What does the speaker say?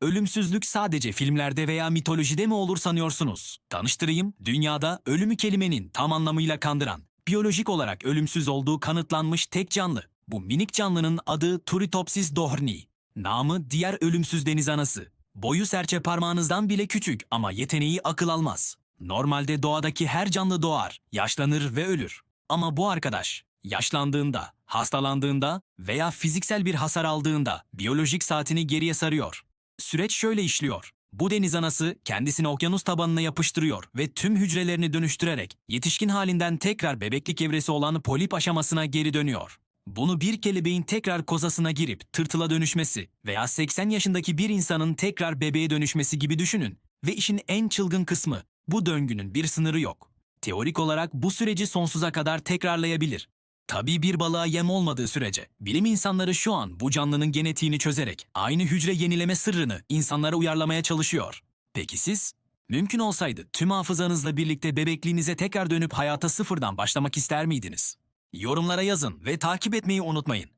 Ölümsüzlük sadece filmlerde veya mitolojide mi olur sanıyorsunuz? Tanıştırayım, dünyada ölümü kelimenin tam anlamıyla kandıran, biyolojik olarak ölümsüz olduğu kanıtlanmış tek canlı. Bu minik canlının adı Turritopsis dohrni. Namı diğer ölümsüz deniz anası. Boyu serçe parmağınızdan bile küçük ama yeteneği akıl almaz. Normalde doğadaki her canlı doğar, yaşlanır ve ölür. Ama bu arkadaş yaşlandığında, hastalandığında veya fiziksel bir hasar aldığında biyolojik saatini geriye sarıyor. Süreç şöyle işliyor. Bu deniz anası kendisini okyanus tabanına yapıştırıyor ve tüm hücrelerini dönüştürerek yetişkin halinden tekrar bebeklik evresi olan polip aşamasına geri dönüyor. Bunu bir kelebeğin tekrar kozasına girip tırtıla dönüşmesi veya 80 yaşındaki bir insanın tekrar bebeğe dönüşmesi gibi düşünün. Ve işin en çılgın kısmı bu döngünün bir sınırı yok. Teorik olarak bu süreci sonsuza kadar tekrarlayabilir. Tabii bir balığa yem olmadığı sürece. Bilim insanları şu an bu canlının genetiğini çözerek aynı hücre yenileme sırrını insanlara uyarlamaya çalışıyor. Peki siz? Mümkün olsaydı tüm hafızanızla birlikte bebekliğinize tekrar dönüp hayata sıfırdan başlamak ister miydiniz? Yorumlara yazın ve takip etmeyi unutmayın.